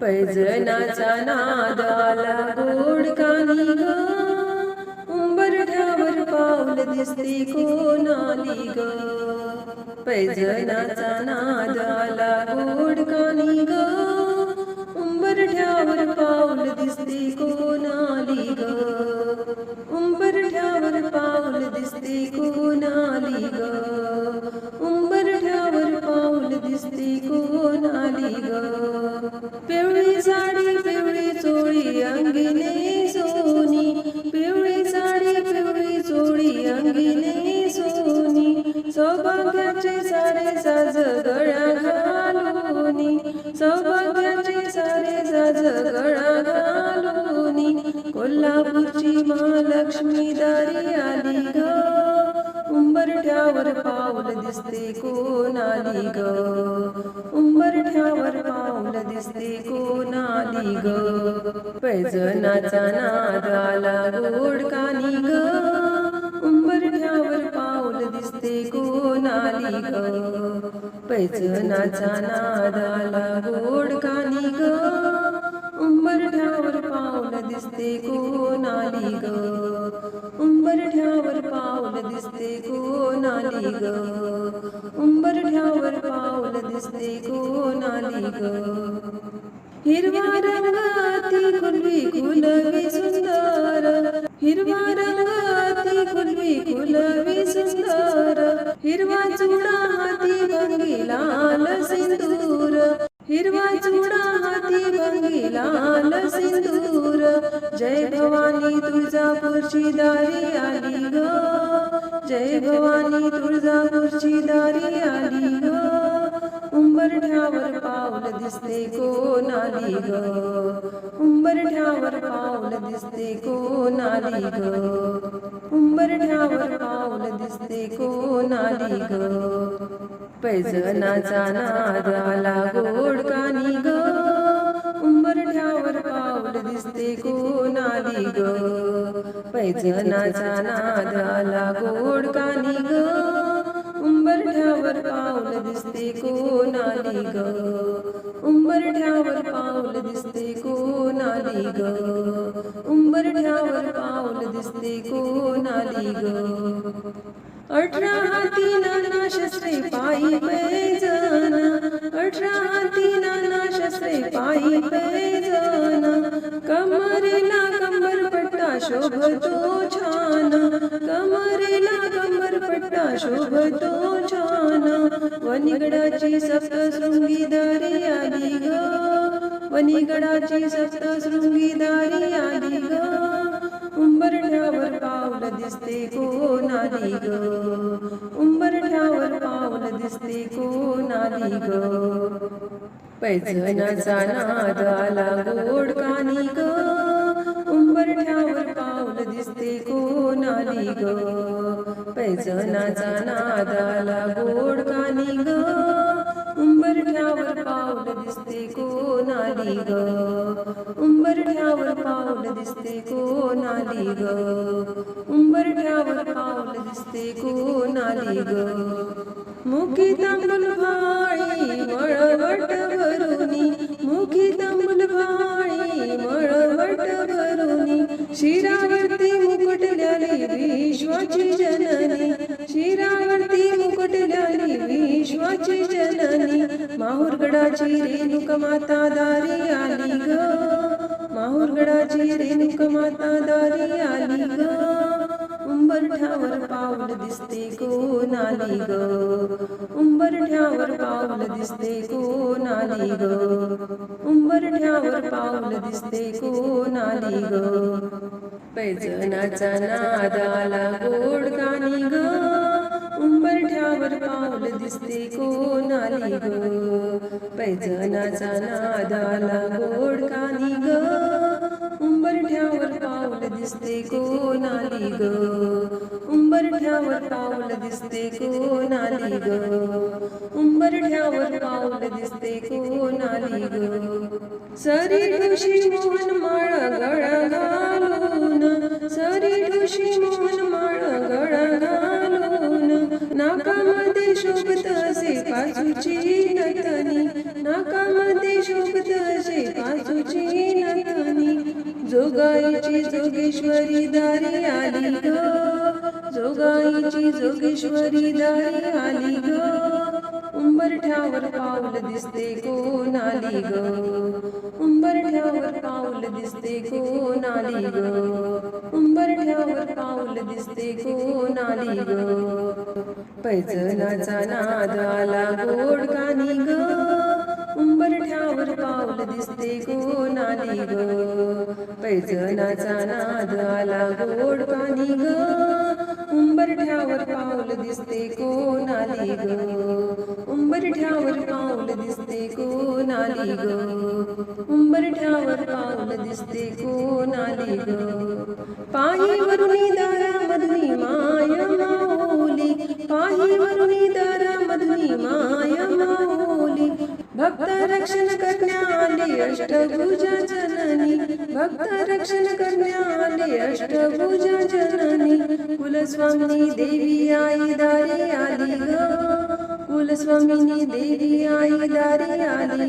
पैजनाचा नादाला गोड कानी ग. उंबरठ्यावर पाऊल दिसते कोणाली ग. पैजनाचा नादाला गोड कानी ग. उंबरठ्यावर पाऊल दिसते कोणाली ग. चोळी सोनी पिवळी साडी पिवळी चोळी अंगिने सोनी सौभाग्याचे सारे साज गळा घालूनी सौभाग्याचे सारे साज गळा घालूनी कोल्हापूरची महालक्ष्मी दारी आली ग. उंबरठ्यावर पाऊल दिसते कोणाली ग? उंबरठ्यावर पाऊल दिसते कानी ग पैजनाचा नाद आला गोड कानी ग उंबरठ्यावर पाऊल दिसते कोणाली ग? पैजनाचा नाद आला गोड कानी ग उंबरठ्यावर पाऊल दिसते कोणाली ग? उंबरठ्यावर पाऊल दिसते कोणाली ग? उंबरठ्यावर पाऊल दिसते कोणाली ग? हिरवा रंगाती खुलवी कुलवी सुंदर. हिरवा रंगाती खुलवी खुलवी सुंदर. हिरवा चुडा हाती भंगी लाल सिंदूर. हिरवा चुडा हाती भंगी लाल सिंदूर. जय भवानी तुळजापूरची दारी आली ग. जय भवानी तुळजापूरची दारी आली ग. उंबरठ्यावर पाऊल दिसते कोणाली ग? उंबरठ्यावर पाऊल दिसते कोणाली ग? उंबरठ्यावर पाऊल दिसते कोणाली ग? पैजनाचा नाद आला गोड कानी ग? उंबरठ्यावर पाऊल दिसते कोणाली ग? पैजनाचा नाद आला गोड कानी ग? उंबरठ्यावर पाऊल दिसते कोणाली ग? उंबरठ्यावर पाऊल दिसते कोणाली ग? उंबरठ्यावर पाऊल दिसते कोणाली ग? अठरा हाती नाना शस्त्रे पायी पैजन अठरा हाती नाना शस्त्रे पायी पैजन कमरेला कंबर पट्टा शोभतो छान कमरेला कंबर पट्टा शोभतो वनिगडाची सप्तशृंगी दारी आली ग. वनिगडाची सप्तशृंगी दारी आली ग. उंबरठ्यावर पावल दिसते कोणाली ग? उंबरठ्यावर पावल दिसते कोणाली ग? पैजनाचा नाद आला गोड कानी ग. उंबरठ्यावर पावल दिसते कोणाली ग? पैजनाचा नाद गोड कानी ग उंबरठ्यावर पावलं दिसते कोणाली ग? उंबरठ्यावर पावलं दिसते कोणाली ग? उंबरठ्यावर पावलं दिसते कोणाली ग? मुखी तांबूल भाळी मळवट भरुनी मुखी तांबूल भाळी मळवट भरुनी शिरावरती मुकुटल्याली विश्वाची जन माहुरगडाची रेणुक माता दारी आली ग. माहुरगडाची रेणुक माता दारी आली ग. उंबरठ्यावर पाऊल दिसते कोणाली ग? उंबरठ्यावर पाऊल दिसते कोणाली ग? उंबरठ्यावर पाऊल दिसते कोणाली ग? पैजनाचा नादाला गोड गाणी ग. उंबरठ्यावर पाऊल दिसते कोणाली ग? पैजनाचा नादाला गोड कानी ग उंबरठ्यावर पाऊल दिसते कोणाली ग? उंबरठ्यावर पाऊल दिसते कोणाली ग? उंबरठ्यावर पाऊल दिसते कोणाली ग? सरी ऋषी मोहन माळ गळ घालून सरी ऋषी मोहन शोभत असे काचूची नतनी नाकामध्ये शोभत असे जोगाईची जोगेश्वरी दारी आली ग जोगाईची जोगेश्वरी दारी आली ग. उंबरठ्यावर पाऊल दिसते कोण आली ग? उंबरठ्यावर पाऊल दिसते कोण आली ग? उंबरठ्यावर पाऊल दिसते कोण आली ग? पैजनाचा नाद आला गोड कानी ग उंबरठ्यावर पाऊल दिसते कोण आली ग? पैजनाचा नाद आला गोड कानी ग उंबरठ्यावर पाऊल दिसते कोण आली ग? उंबरठ्यावर पाऊल दिसते कोण आली ग? उंबरठ्यावर पाऊल दिसते कोण आली ग? पायी वरुणी दारा భక్త రక్షణ కన్యాలి అష్టభుజ జనని భక్త రక్షణ కన్యాలి అష్టభుజ జనని కులస్వామిని దేవి ఆయి దారి ఆలి కులస్వామిని దేవి ఆయి దారి ఆలి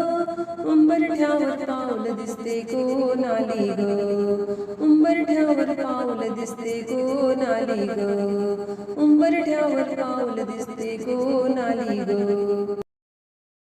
उंबरठ्यावर पाऊल दिसते कोण आली ग? उंबरठ्यावर पाऊल दिसते कोण आली ग? उंबरठ्यावर पाऊल दिसते कोण आली ग?